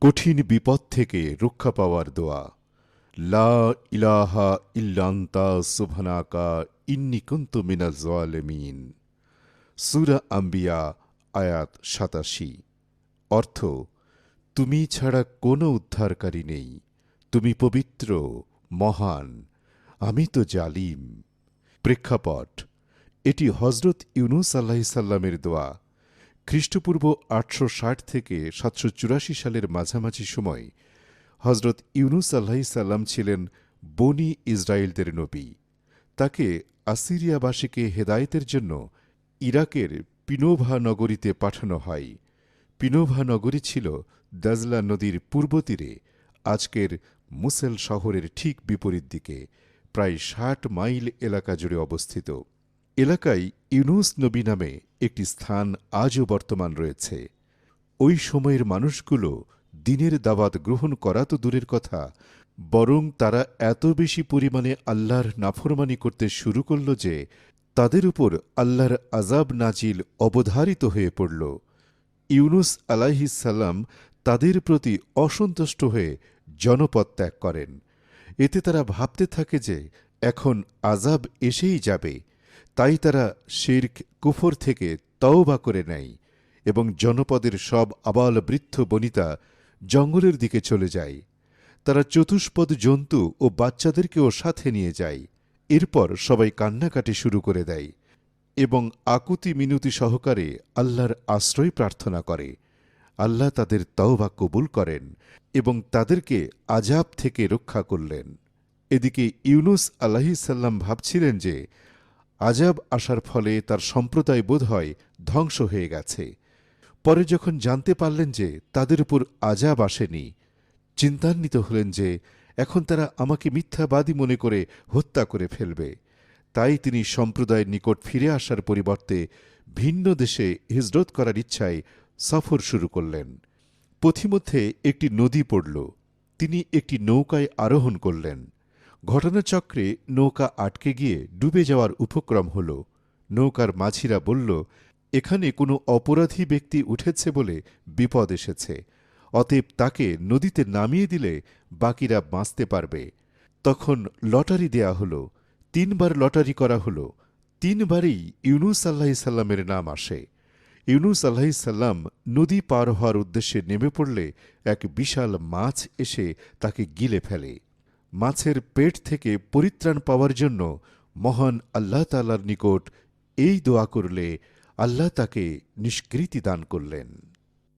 কঠিন বিপদ থেকে রক্ষা পাওয়ার দোয়া। লা ইলাহা ইল্লান্তা সুবহানাকা ইন্নি কুনতু মিনাজ জালিমিন সূরা আম্বিয়া, আয়াত সাতাশি। অর্থ, তুমি ছাড়া কোনো উদ্ধারকারী নেই। তুমি পবিত্র, মহান। আমি তো জালিম। প্রেক্ষাপট, এটি হজরত ইউনুস আল্লাহিসাল্লামের দোয়া। খ্রিস্টপূর্ব আটশো ষাট থেকে সাতশো চুরাশি সালের মাঝামাঝি সময় হজরত ইউনুস আল্লাহিসাল্লাম ছিলেন বনি ইসরায়েলদের নবী। তাকে আসিরিয়াবাসীকে হেদায়েতের জন্য ইরাকের পিনোভা নগরীতে পাঠানো হয়। পিনোভা নগরী ছিল দাজলা নদীর পূর্ব তীরে, আজকের মুসেল শহরের ঠিক বিপরীত দিকে, প্রায় ষাট মাইল এলাকা জুড়ে অবস্থিত। এলাকায় ইউনুস নবী নামে একটি স্থান আজও বর্তমান রয়েছে। ওই সময়ের মানুষগুলো দিনের দাওয়াত গ্রহণ করা তো দূরের কথা, বরং তারা এত বেশি পরিমাণে আল্লাহর নাফরমানি করতে শুরু করল যে তাদের উপর আল্লাহর আজাব নাজিল অবধারিত হয়ে পড়ল। ইউনুস আলাইহিসাল্লাম তাদের প্রতি অসন্তুষ্ট হয়ে জনপদ ত্যাগ করেন। এতে তারা ভাবতে থাকে যে এখন আজাব এসেই যাবে। তাই তারা শির্ক, কুফর থেকে তওবা করে নেয় এবং জনপদের সব আবাল বৃদ্ধ বনিতা জঙ্গলের দিকে চলে যায়। তারা চতুষ্পদ জন্তু ও বাচ্চাদেরকেও সাথে নিয়ে যায়। এরপর সবাই কান্নাকাটি শুরু করে দেয় এবং আকুতি মিনতি সহকারে আল্লাহর আশ্রয় প্রার্থনা করে। আল্লাহ তাদের তওবা কবুল করেন এবং তাদেরকে আজাব থেকে রক্ষা করলেন। এদিকে ইউনুস আলাহিসাল্লাম ভাবছিলেন যে আজাব আসার ফলে তার সম্প্রদায় বোধ হয় ধ্বংস হয়ে গেছে। পরে যখন জানতে পারলেন যে তাদের উপর আজাব আসেনি, চিন্তান্বিত হলেন যে এখন তারা আমাকে মিথ্যাবাদী মনে করে হত্যা করে ফেলবে। তাই তিনি সম্প্রদায়ের নিকট ফিরে আসার পরিবর্তে ভিন্ন দেশে হিজরত করার ইচ্ছায় সফর শুরু করলেন। পথিমধ্যে একটি নদী পড়ল। তিনি একটি নৌকায় আরোহণ করলেন। ঘটনাচক্রে নৌকা আটকে গিয়ে ডুবে যাওয়ার উপক্রম হল। নৌকার মাঝিরা বলল, এখানে কোনো অপরাধী ব্যক্তি উঠেছে বলে বিপদ এসেছে। অতএব তাকে নদীতে নামিয়ে দিলে বাকিরা বাঁচতে পারবে। তখন লটারি দেয়া হল, তিনবার লটারি করা হল, তিনবারই ইউনুস আল্লাহিসাল্লামের নাম আসে। ইউনুস আল্লাহিসাল্লাম নদী পার হওয়ার উদ্দেশ্যে নেমে পড়লে এক বিশাল মাছ এসে তাকে গিলে ফেলে। মাছের পেট থেকে পরিত্রাণ পাওয়ার জন্য মহান আল্লাহ তাল্লার নিকট এই দোয়া করলে আল্লাহ তাকে নিষ্কৃতি দান করলেন।